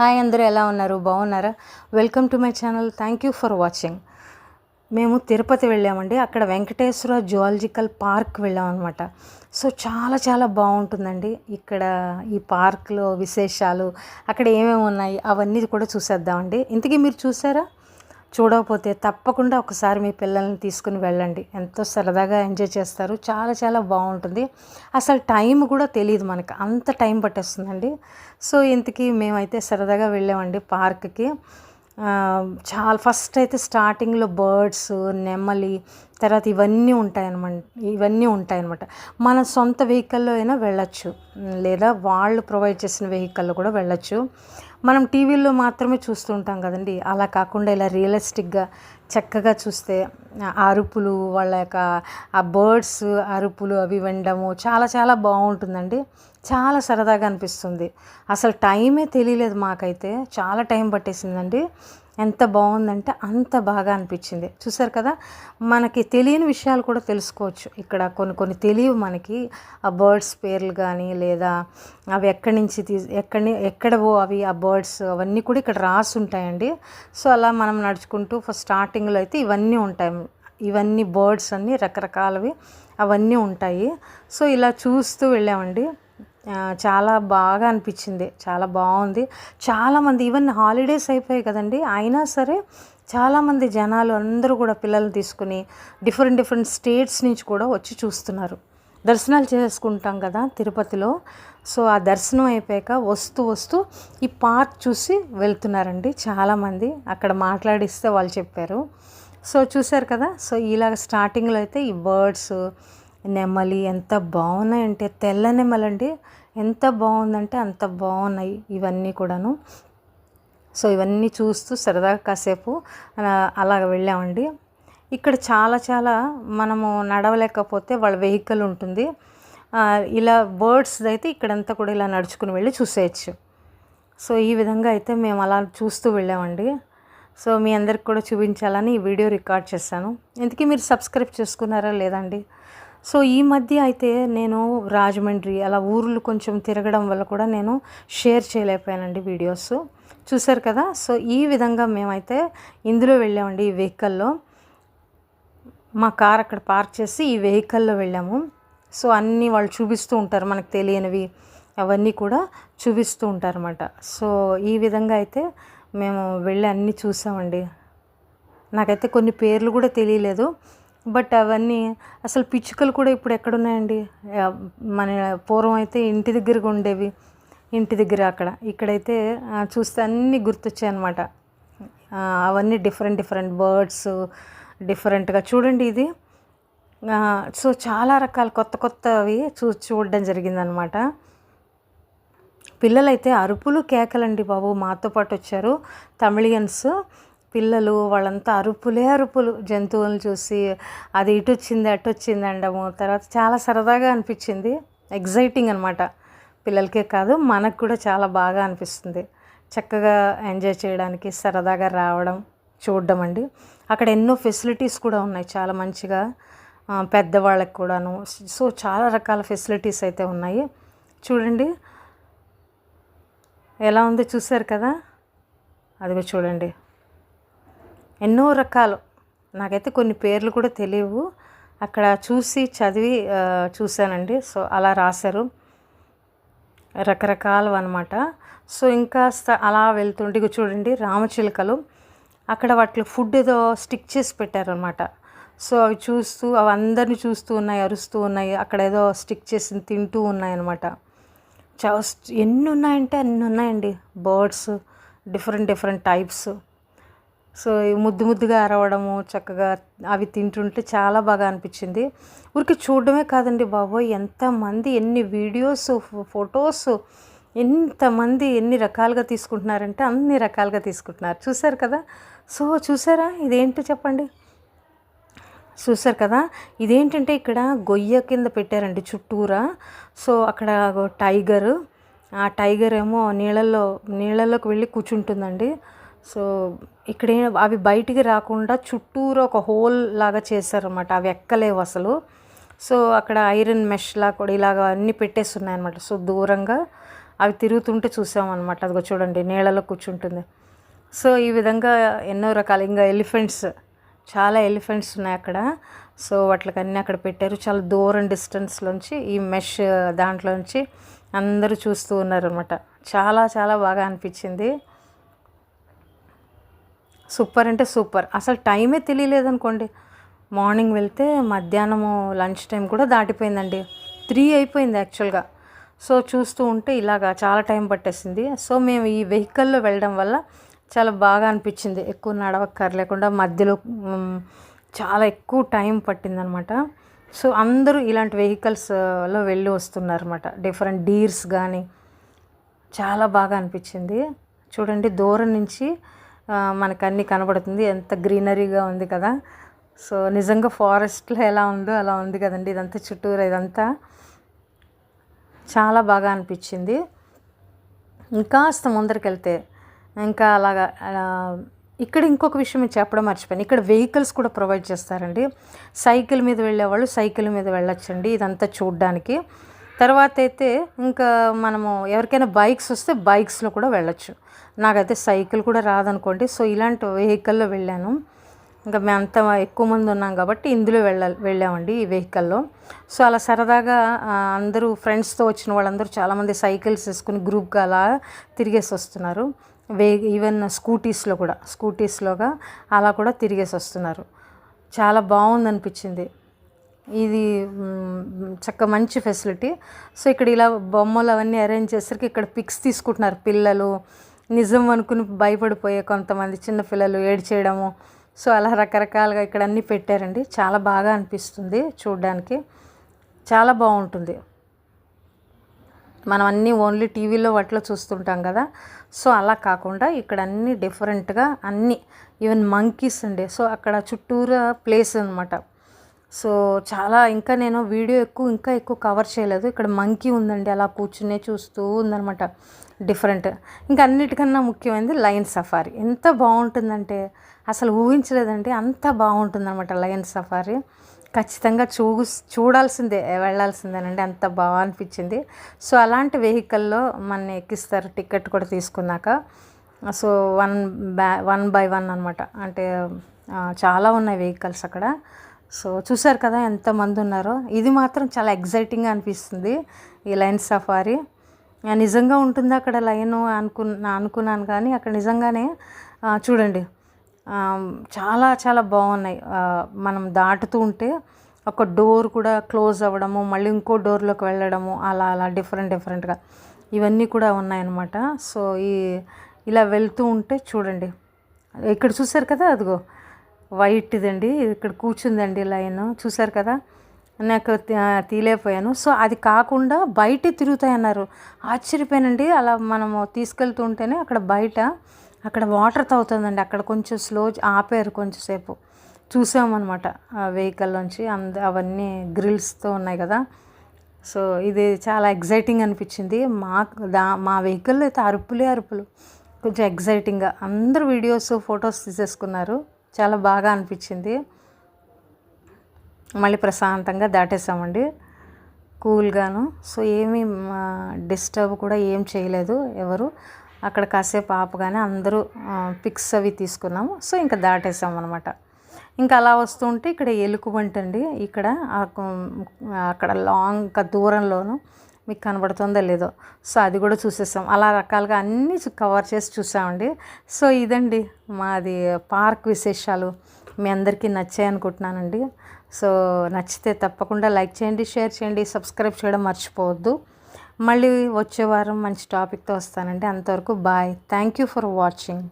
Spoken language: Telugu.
హాయ్ అందరూ ఎలా ఉన్నారు? బాగున్నారా? Welcome to my channel thank you for watching మేము తిరుపతి వెళ్ళామండి. అక్కడ వెంకటేశ్వర జువాలజికల్ పార్క్ వెళ్ళామన్నమాట. సో చాలా చాలా బాగుంటుందండి. ఇక్కడ ఈ పార్క్లో విశేషాలు అక్కడ ఏమేమి ఉన్నాయి అవన్నీ కూడా చూసేద్దామండి. ఇంతకీ మీరు చూసారా? చూడకపోతే తప్పకుండా ఒకసారి మీ పిల్లల్ని తీసుకుని వెళ్ళండి. ఎంతో సరదాగా ఎంజాయ్ చేస్తారు. చాలా చాలా బాగుంటుంది. అసలు టైం కూడా తెలియదు మనకి. అంత టైం పట్టేస్తుందండి. సో ఇంతకీ మేమైతే సరదాగా వెళ్ళామండి పార్క్కి. చాలా ఫస్ట్ అయితే స్టార్టింగ్లో బర్డ్స్ నెమ్మలి తర్వాత ఇవన్నీ ఉంటాయన్నమాట ఇవన్నీ ఉంటాయన్నమాట. మన సొంత వెహికల్లో అయినా వెళ్ళచ్చు. లేదా వాళ్ళు ప్రొవైడ్ చేసిన వెహికల్లో కూడా వెళ్ళొచ్చు. మనం టీవీల్లో మాత్రమే చూస్తూ ఉంటాం కదండి. అలా కాకుండా ఇలా రియలిస్టిక్గా చక్కగా చూస్తే అరుపులు వాళ్ళ యొక్క ఆ బర్డ్స్ అరుపులు అవి వినడము చాలా చాలా బాగుంటుందండి. చాలా సరదాగా అనిపిస్తుంది. అసలు టైమే తెలియలేదు మాకైతే. చాలా టైం పట్టేసిందండి. ఎంత బాగుందంటే అంత బాగా అనిపించింది. చూసారు కదా? మనకి తెలియని విషయాలు కూడా తెలుసుకోవచ్చు. ఇక్కడ కొన్ని కొన్ని తెలియవు మనకి. ఆ బర్డ్స్ పేర్లు కానీ లేదా అవి ఎక్కడి నుంచి తీ ఎక్కడి ఎక్కడవో అవి ఆ బర్డ్స్ అవన్నీ కూడా ఇక్కడ రాసి ఉంటాయండి. సో అలా మనం నడుచుకుంటూ ఫస్ట్ స్టార్టింగ్లో అయితే ఇవన్నీ ఉంటాయి. ఇవన్నీ బర్డ్స్ అన్నీ రకరకాలవి అవన్నీ ఉంటాయి. సో ఇలా చూస్తూ వెళ్ళామండి. చాలా బాగా అనిపించింది. చాలా బాగుంది. చాలామంది ఈవెన్ హాలిడేస్ అయిపోయాయి కదండి. అయినా సరే చాలామంది జనాలు అందరూ కూడా పిల్లల్ని తీసుకుని డిఫరెంట్ డిఫరెంట్ స్టేట్స్ నుంచి కూడా వచ్చి చూస్తున్నారు. దర్శనాలు చేసుకుంటాం కదా తిరుపతిలో. సో ఆ దర్శనం అయిపోయాక వస్తూ వస్తూ ఈ పార్క్ చూసి వెళ్తున్నారండి చాలామంది అక్కడ మాట్లాడిస్తే వాళ్ళు చెప్పారు. సో చూశారు కదా? సో ఇలాగ స్టార్టింగ్లో అయితే ఈ బర్డ్స్ నెమలి ఎంత బాగున్నాయంటే తెల్ల నెమలండి. ఎంత బాగుందంటే అంత బాగున్నాయి ఇవన్నీ కూడాను. సో ఇవన్నీ చూస్తూ సరదాగా కాసేపు అలా అలాగ వెళ్ళామండి. ఇక్కడ చాలా చాలా మనము నడవలేకపోతే వాళ్ళ వెహికల్ ఉంటుంది. ఇలా బర్డ్స్ అయితే ఇక్కడంతా కూడా ఇలా నడుచుకుని వెళ్ళి చూసేయచ్చు. సో ఈ విధంగా అయితే మేము అలా చూస్తూ వెళ్ళామండి. సో మీ అందరికి కూడా చూపించాలని ఈ వీడియో రికార్డ్ చేశాను. ఇంతకీ మీరు సబ్స్క్రైబ్ చేసుకున్నారా లేదండి? సో ఈ మధ్య అయితే నేను రాజమండ్రి అలా ఊర్లు కొంచెం తిరగడం వల్ల కూడా నేను షేర్ చేయలేకపోయానండి వీడియోస్. చూసారు కదా? సో ఈ విధంగా మేమైతే ఇందులో వెళ్ళామండి ఈ వెహికల్లో. మా కార్ అక్కడ పార్క్ చేసి ఈ వెహికల్లో వెళ్ళాము. సో అన్నీ వాళ్ళు చూపిస్తూ ఉంటారు మనకు తెలియనివి. అవన్నీ కూడా చూపిస్తూ ఉంటారన్నమాట. సో ఈ విధంగా అయితే మేము వెళ్ళి అన్నీ చూసామండి. నాకైతే కొన్ని పేర్లు కూడా తెలియలేదు. బట్ అవన్నీ అసలు పిచ్చుకలు కూడా ఇప్పుడు ఎక్కడున్నాయండి? మన పూర్వం అయితే ఇంటి దగ్గరగా ఉండేవి. ఇంటి దగ్గర అక్కడ. ఇక్కడైతే చూస్తే అన్నీ గుర్తొచ్చాయి అనమాట అవన్నీ డిఫరెంట్ డిఫరెంట్ బర్డ్స్ డిఫరెంట్గా చూడండి ఇది. సో చాలా రకాల కొత్త కొత్తవి చూ చూడడం జరిగిందనమాట పిల్లలైతే అరుపులు కేకలండి బాబు. మాతో పాటు వచ్చారు తమిళియన్స్. పిల్లలు వాళ్ళంతా అరుపులే అరుపులు. జంతువులను చూసి అది ఇటు వచ్చింది అటు వచ్చింది అనడము తర్వాత చాలా సరదాగా అనిపించింది. ఎగ్జైటింగ్ అనమాట పిల్లలకే కాదు మనకు కూడా చాలా బాగా అనిపిస్తుంది. చక్కగా ఎంజాయ్ చేయడానికి సరదాగా రావడం చూడడం అండి. అక్కడ ఎన్నో ఫెసిలిటీస్ కూడా ఉన్నాయి చాలా మంచిగా. పెద్దవాళ్ళకి కూడాను. సో చాలా రకాల ఫెసిలిటీస్ అయితే ఉన్నాయి. చూడండి. ఎలా ఉందో చూసారు కదా? అదిగో చూడండి. ఎన్నో రకాలు. నాకైతే కొన్ని పేర్లు కూడా తెలియవు. అక్కడ చూసి చదివి చూశానండి. సో అలా రాశారు. రకరకాలు అనమాట సో ఇంకా అలా వెళ్తుంటే చూడండి రామచిలుకలు. అక్కడ వాటిలో ఫుడ్ ఏదో స్టిక్ చేసి పెట్టారనమాట సో అవి చూస్తూ అవి అందరిని చూస్తూ ఉన్నాయి అరుస్తూ ఉన్నాయి. అక్కడ ఏదో స్టిక్ చేసి తింటూ ఉన్నాయి అనమాట ఎన్ని ఉన్నాయంటే అన్ని ఉన్నాయండి. Birds different different types. So ముద్దు ముద్దుగా అరవడము చక్కగా అవి తింటుంటే చాలా బాగా అనిపించింది. ఊరికి చూడడమే కాదండి బాబోయ్ ఎంతమంది ఎన్ని వీడియోస్ ఫొటోస్ ఎంతమంది ఎన్ని రకాలుగా తీసుకుంటున్నారంటే అన్ని రకాలుగా తీసుకుంటున్నారు. చూసారు కదా? సో చూసారా ఇదేంటో చెప్పండి. చూసారు కదా? ఇదేంటంటే ఇక్కడ గొయ్య కింద పెట్టారండి చుట్టూరా. సో అక్కడ టైగర్ ఆ టైగర్ ఏమో నీళ్ళల్లో నీళ్ళలోకి వెళ్ళి కూర్చుంటుందండి. సో ఇక్కడ అవి బయటికి రాకుండా చుట్టూరా ఒక హోల్ లాగా చేశారనమాట అవి ఎక్కలేవు అసలు. సో అక్కడ ఐరన్ మెష్ లా కూడా ఇలాగ అన్నీ పెట్టేస్తున్నాయన్నమాట. సో దూరంగా అవి తిరుగుతుంటే చూసామన్నమాట. అదిగో చూడండి నీళ్ళలో కూర్చుంటుంది. సో ఈ విధంగా ఎన్నో రకాల ఇంకా ఎలిఫెంట్స్ చాలా ఎలిఫెంట్స్ ఉన్నాయి అక్కడ. సో వాటికన్నీ అక్కడ పెట్టారు. చాలా దూరం డిస్టెన్స్లోంచి ఈ మెష్ దాంట్లోంచి అందరూ చూస్తూ ఉన్నారనమాట చాలా చాలా బాగా అనిపించింది. సూపర్ అంటే సూపర్. అసలు టైమే తెలియలేదనుకోండి. మార్నింగ్ వెళ్తే మధ్యాహ్నము లంచ్ టైం కూడా దాటిపోయిందండి. త్రీ అయిపోయింది యాక్చువల్గా. సో చూస్తూ ఉంటే ఇలాగా చాలా టైం పట్టేసింది. సో మేము ఈ వెహికల్లో వెళ్ళడం వల్ల చాలా బాగా అనిపించింది. ఎక్కువ నడవక్కర్లేకుండా మధ్యలో చాలా ఎక్కువ టైం పట్టిందనమాట. సో అందరూ ఇలాంటి వెహికల్స్లో వెళ్ళి వస్తున్నారన్నమాట డిఫరెంట్ డీర్స్ కానీ చాలా బాగా అనిపించింది. చూడండి దూరం నుంచి మనకు అన్నీ కనబడుతుంది. ఎంత గ్రీనరీగా ఉంది కదా. సో నిజంగా ఫారెస్ట్లో ఎలా ఉందో అలా ఉంది కదండి ఇదంతా చుట్టూరు ఇదంతా. చాలా బాగా అనిపించింది. ఇంకాస్త ముందరికి వెళ్తే ఇంకా అలాగా ఇక్కడ ఇంకొక విషయం చెప్పడం మర్చిపోయాను. ఇక్కడ వెహికల్స్ కూడా ప్రొవైడ్ చేస్తారండి. సైకిల్ మీద వెళ్ళేవాళ్ళు సైకిల్ మీద వెళ్ళొచ్చండి ఇదంతా చూడడానికి. తర్వాత అయితే ఇంకా మనము ఎవరికైనా బైక్స్ వస్తే బైక్స్లో కూడా వెళ్ళొచ్చు. నాకైతే సైకిల్ కూడా రాదనుకోండి. సో ఇలాంటి వెహికల్లో వెళ్ళాను. ఇంకా మేమంతా ఎక్కువ మంది ఉన్నాం కాబట్టి ఇందులో వెళ్ళ వెళ్ళామండి ఈ వెహికల్లో. సో అలా సరదాగా అందరూ ఫ్రెండ్స్తో వచ్చిన వాళ్ళందరూ చాలామంది సైకిల్స్ వేసుకుని గ్రూప్గా అలా తిరిగేసి వస్తున్నారు. వే ఈవెన్ స్కూటీస్లో కూడా స్కూటీస్లోగా అలా కూడా తిరిగేసి వస్తున్నారు. చాలా బాగుంది అనిపించింది ఇది చక్క మంచి ఫెసిలిటీ సో ఇక్కడ ఇలా బొమ్మలు అవన్నీ అరేంజ్ చేసరికి ఇక్కడ పిక్స్ తీసుకుంటున్నారు పిల్లలు. నిజం అనుకుని భయపడిపోయే కొంతమంది చిన్న పిల్లలు ఏడ్చేయడము. సో అలా రకరకాలుగా ఇక్కడ అన్నీ పెట్టారండి. చాలా బాగా అనిపిస్తుంది చూడడానికి. చాలా బాగుంటుంది. మనం అన్నీ ఓన్లీ టీవీలో వాటిలో చూస్తుంటాం కదా. సో అలా కాకుండా ఇక్కడ అన్నీ డిఫరెంట్గా అన్నీ ఈవెన్ మంకీస్ అండి. సో అక్కడ చుట్టూరా ప్లేస్ అనమాట సో చాలా ఇంకా నేను వీడియో ఎక్కువ ఇంకా ఎక్కువ కవర్ చేయలేదు. ఇక్కడ మంకీ ఉందండి అలా కూర్చునే చూస్తూ ఉందనమాట డిఫరెంట్ ఇంకా అన్నిటికన్నా ముఖ్యమైనది లయన్ సఫారీ ఎంత బాగుంటుందంటే అసలు ఊహించలేదండి అంత బాగుంటుందన్నమాట లయన్ సఫారీ ఖచ్చితంగా చూ చూడాల్సిందే వెళ్ళాల్సిందేనండి అంత బాగా అనిపించింది. సో అలాంటి వెహికల్లో మన ఎక్కిస్తారు టికెట్ కూడా తీసుకున్నాక. So one by one by one అనమాట అంటే చాలా ఉన్నాయి వెహికల్స్ అక్కడ. సో చూసారు కదా ఎంతమంది ఉన్నారో. ఇది మాత్రం చాలా ఎగ్జైటింగ్గా అనిపిస్తుంది ఈ లైన్ సఫారీ. నిజంగా ఉంటుంది అక్కడ లైన్ అనుకున్నా అనుకున్నాను కానీ అక్కడ నిజంగానే చూడండి. చాలా చాలా బాగున్నాయి. మనం దాటుతూ ఉంటే ఒక డోర్ కూడా క్లోజ్ అవ్వడము మళ్ళీ ఇంకో డోర్లోకి వెళ్ళడము అలా అలా డిఫరెంట్ డిఫరెంట్గా ఇవన్నీ కూడా ఉన్నాయన్నమాట. సో ఈ ఇలా వెళ్తూ ఉంటే చూడండి. ఇక్కడ చూసారు కదా అదిగో. వైట్ ఇదండి ఇక్కడ కూర్చుందండి లైన్. చూసారు కదా? నాకు తీలేకపోయాను. సో అది కాకుండా బయట తిరుగుతాయన్నారు. ఆశ్చర్యపోయానండి. అలా మనము తీసుకెళ్తూ ఉంటేనే అక్కడ బయట అక్కడ వాటర్ తాగుతుందండి. అక్కడ కొంచెం స్లో ఆపారు కొంచెంసేపు చూసామన్నమాట ఆ వెహికల్లోంచి అంద అవన్నీ గ్రిల్స్తో ఉన్నాయి కదా? సో ఇది చాలా ఎగ్జైటింగ్ అనిపించింది. మా దా మా వెహికల్లో అయితే అరుపులే అరుపులు. కొంచెం ఎగ్జైటింగ్గా అందరూ వీడియోస్ ఫొటోస్ తీసేసుకున్నారు. చాలా బాగా అనిపించింది. మళ్ళీ ప్రశాంతంగా దాటేసామండి. కూల్గాను. సో ఏమీ డిస్టర్బ్ కూడా ఏం చేయలేదు ఎవరు. అక్కడ కాసేపు ఆపగానే అందరూ పిక్స్ అవి తీసుకున్నాము. సో ఇంకా దాటేసాం అనమాట ఇంకా అలా వస్తుంటే ఇక్కడ ఎలుకబంటి అండి ఇక్కడ ఆ కు- అక్కడ లాంగ్ దూరంలోనూ మీకు కనబడుతుందో లేదో. సో అది కూడా చూసేసాం అలా రకాలుగా అన్నీ కవర్ చేసి చూసామండి. సో ఇదండి మాది పార్క్ విశేషాలు. మీ అందరికీ నచ్చాయి అనుకుంటున్నానండి. సో నచ్చితే తప్పకుండా లైక్ చేయండి షేర్ చేయండి సబ్స్క్రైబ్ చేయడం మర్చిపోవద్దు. మళ్ళీ వచ్చే వారం మంచి టాపిక్తో వస్తానండి. అంతవరకు bye. Thank you for watching.